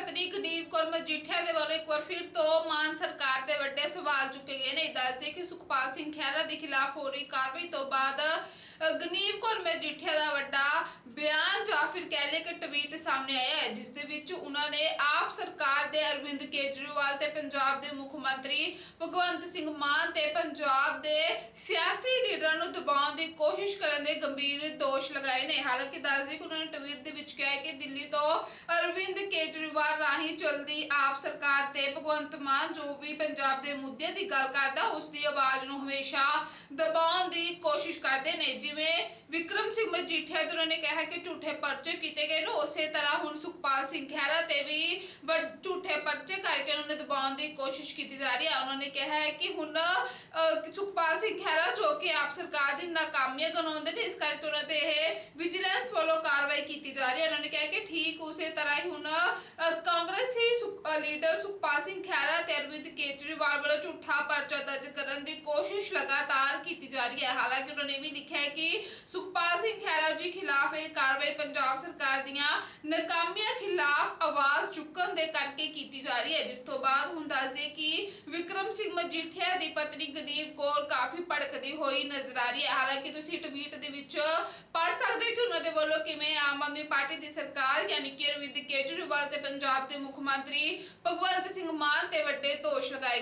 ਪਤਨੀ ਗਨੀਵ ਕੌਰ ਮਜੀਠੀਆ ਦੇ ਵੱਲੋਂ ਇੱਕ ਵਾਰ ਫਿਰ ਤੋਂ ਮਾਨ ਸਰਕਾਰ ਦੇ ਵੱਡੇ ਸਵਾਲ ਚੁੱਕੇ ਗਏ ਨੇ। ਦੱਸਦੇ ਕਿ ਸੁਖਪਾਲ ਸਿੰਘ ਖਹਿਰਾ ਦੇ ਖਿਲਾਫ ਹੋ ਰਹੀ ਕਾਰਵਾਈ ਤੋਂ ਬਾਅਦ ਅ, ਗਨੀਵ ਕੌਰ ਮਜੀਠੀਆ ਦਾ ਵੱਡਾ ਫਿਰ ਟਵੀਟ ਸਾਹਮਣੇ ਆਇਆ ਹੈ, ਜਿਸ ਦੇ ਵਿੱਚ ਉਹਨਾਂ ਨੇ ਆਪ ਸਰਕਾਰ ਦੇ ਅਰਵਿੰਦ ਕੇਜਰੀਵਾਲ ਤੇ ਪੰਜਾਬ ਦੇ ਮੁੱਖ ਮੰਤਰੀ ਭਗਵੰਤ ਸਿੰਘ ਮਾਨ ਤੇ ਪੰਜਾਬ ਦੇ ਸਿਆਸੀ ਲੀਡਰਾਂ ਨੂੰ ਦਬਾਉਣ ਦੀ ਕੋਸ਼ਿਸ਼ ਕਰਨ ਦੇ ਗੰਭੀਰ ਦੋਸ਼ ਲਗਾਏ ਨੇ। ਹਾਲਾਂਕਿ ਦੱਸਦੇ ਕਿ ਉਹਨਾਂ ਨੇ ਟਵੀਟ ਦੇ ਵਿੱਚ ਕਿਹਾ ਕਿ ਦਿੱਲੀ ਤੋਂ ਅਰਵਿੰਦ ਕੇਜਰੀਵਾਲ ਰਾਹੀਂ ਚਲਦੀ ਆਪ ਸਰਕਾਰ ਤੇ ਭਗਵੰਤ ਮਾਨ ਜੋ ਵੀ ਪੰਜਾਬ ਦੇ ਮੁੱਦਿਆਂ ਦੀ ਗੱਲ ਕਰਦਾ, ਉਸ ਦੀ ਆਵਾਜ਼ ਨੂੰ ਹਮੇਸ਼ਾ ਦਬਾਉਣ ਦੀ ਕੋਸ਼ਿਸ਼ ਕਰਦੇ ਨੇ। ਜਿਵੇਂ ਵਿਕਰਮ ਸਿੰਘ ਮਜੀਠੀਆ ਤੇ ਉਹਨਾਂ ਨੇ ਕਿਹਾ ਕਿ ਝੂਠੇ ਪਰਚੇ ਕੀਤੇ ਗਏ ਨੇ, ਉਸੇ ਤਰ੍ਹਾਂ ਹੁਣ ਸੁਖਪਾਲ ਸਿੰਘ ਖਹਿਰਾ ਤੇ ਵੀ ਝੂਠੇ ਪਰਚੇ ਕਰਕੇ ਉਹਨਾਂ ਨੇ ਦਬਾਉਣ ਦੀ ਕੋਸ਼ਿਸ਼ ਕੀਤੀ ਜਾ ਰਹੀ ਹੈ। ਉਹਨਾਂ ਨੇ ਕਿਹਾ ਹੈ ਕਿ ਹੁਣ ਸੁਖਪਾਲ ਸਿੰਘ ਖਹਿਰਾ ਜੋ ਕਿ ਆਪ ਸਰਕਾਰ ਦੀ ਨਾਕਾਮੀਆਂ ਗਨਾਉਂਦੇ ਨੇ, ਇਸ ਕਰਕੇ ਉਹਨਾਂ ਤੇ ਇਹ ਵਿਜੀਲੈਂਸ ਵੱਲੋਂ ਕਾਰਵਾਈ ਕੀਤੀ ਜਾ ਰਹੀ ਹੈ। ਉਹਨਾਂ ਨੇ ਕਿਹਾ ਕਿ ਠੀਕ ਉਸੇ ਤਰ੍ਹਾਂ ਹੀ ਹੁਣ ਕਾਂਗਰਸੀ ਲੀਡਰ ਸੁਖਪਾਲ ਸਿੰਘ ਖਹਿਰਾ ਤੇ ਅਰਵਿੰਦ ਕੇਜਰੀਵਾਲ ਵੱਲੋਂ ਝੂਠਾ ਪਰਚਾ ਦਰਜ ਕਰਨ ਦੀ ਕੋਸ਼ਿਸ਼ ਲਗਾਤਾਰ ਕੀਤੀ ਜਾ ਰਹੀ ਹੈ। ਹਾਲਾਂਕਿ ਉਹਨਾਂ ਨੇ ਵੀ ਲਿਖਿਆ ਹੈ ਕਿ ਸੁਖਪਾਲ ਸਿੰਘ ਖਹਿਰਾ ਜੀ ਖਿਲਾਫ ਇਹ ਪੰਜਾਬ ਸਰਕਾਰ ਦੀਆਂ ਨਾਕਾਮੀਆਂ ਖਿਲਾਫ ਆਵਾਜ਼ ਚੁੱਕਣ ਦੇ ਕਰਕੇ ਕੀਤੀ ਜਾ ਰਹੀ ਹੈ, ਜਿਸ ਤੋਂ ਬਾਅਦ ਹੁਣ ਦੱਸਦੇ ਕਿ ਵਿਕਰਮ ਸਿੰਘ ਮਜੀਠੀਆ ਦੀ ਪਤਨੀ ਗਨੀਵ ਕੌਰ ਕਾਫੀ ਭੜਕਦੀ ਹੋਈ ਨਜ਼ਰ ਆ ਰਹੀ ਹੈ। ਹਾਲਾਂਕਿ ਤੁਸੀਂ ਟਵੀਟ ਦੇ ਵਿੱਚ ਪੜ੍ਹ ਸਕਦੇ ਹੋ ਕਿ ਉਹਨਾਂ ਦੇ ਵੱਲੋਂ ਕਿਵੇਂ ਆਮ ਆਦਮੀ ਪਾਰਟੀ ਦੀ ਸਰਕਾਰ ਯਾਨੀ ਕਿ ਅਰਵਿੰਦ ਕੇਜਰੀਵਾਲ ਤੇ ਪੰਜਾਬ ਦੇ ਮੁੱਖ ਮੰਤਰੀ ਭਗਵੰਤ ਸਿੰਘ ਮਾਨ ਤੇ ਵੱਡੇ ਦੋਸ਼ ਲਗਾਏ